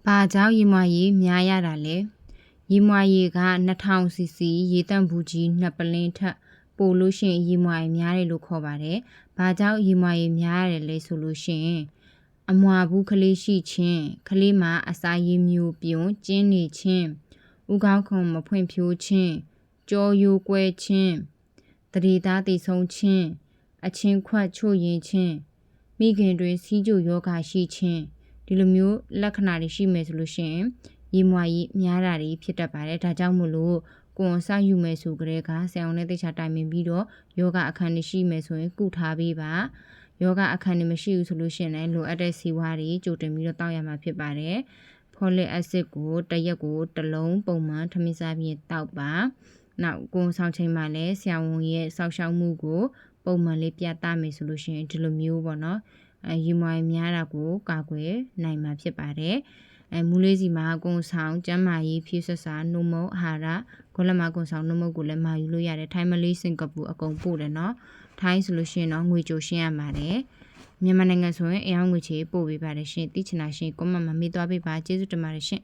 ။ဘာကြောင့်ရေမွာရေများရတာလဲ။ရေမွာရေက 2000 cc ရေတန့်ဘူးကြီးနှစ်ပလင်းထက်ပိုလို့ရှရင်ရေမွာရေများတယ်လို့ခေါ်ပါတယ်။ဘာကြောင့်ရေမွာရေများရတယ်လဲဆိုလို့ရှရင်အမွာဘူးကလေးရှိခြင်းကလေးမှာအစာရည်မျိုးပြုံကျင်းနေခြင်းဥကောင်းခုံမဖွင့်ဖြိုးခြင်းကြောယိုကွဲခြင်းတရေသားတိဆုံခြင်းအချင်းခွက်ချို့ရင်ခြင်းမိခင်တွင်စီးကြိုယောဂရှိခြင်း ဒီလိုမျိုးလက္ခဏာတွေရှိမယ်ဆိုလို့ရှိရင်ရေမွာရေများတာတွေဖြစ်တတ်ပါတယ်ဒါကြောင့်မို့လို့ကိုယ်စယူမယ်ဆိုကြတဲ့ကဆရာအောင်နဲ့တိတ်ချတိုင်ပင်ပြီးတော့ယောဂအခန်းတွေရှိမယ်ဆိုရင်ကုထားပေးပါယောဂအခန်းတွေမရှိဘူးဆိုလို့ရှိရင်လည်းလိုအပ်တဲ့စီဝါးတွေကြိုတင်ပြီးတော့တောက်ရမှာဖြစ်ပါတယ်။ folic acid ကိုတစ်ရက်ကိုတစ်လုံးပုံမှန်ထမင်းစားပြီးတောက်ပါ။နောက်ကိုယ်ဆောင်ချိန်မှာလည်းဆရာဝန်ရဲ့စောက်ရှောက်မှုကိုပုံမှန်လေးပြသမယ်ဆိုလို့ရှိရင်ဒီလိုမျိုးပေါ့နော်။အဲ ရီမွိုင်များတာကိုကာကွယ်နိုင်မှာဖြစ်ပါတယ်။အဲမူလေးစီမှာကုံဆောင်ကျမ်းမာရေးဖြည့်ဆက်စာနှုံမုံအာဟာရကိုလက်မကုံဆောင်နှုံမုံကိုလည်းမာယူလို့ရတယ်ထိုင်းမလေးစင်ကာပူအကုန်ပို့တယ်နော်ထိုင်းဆိုလို့ရှိရင်တော့ငွေကြိုရှင်းရပါတယ်မြန်မာနိုင်ငံဆိုရင်အယောင်ငွေချေပို့ပေးပါတယ်ရှင်တိချင်တာရှင်ကွန်မန့်မှာမေးသွားပေးပါကျေးဇူးတင်ပါတယ်ရှင်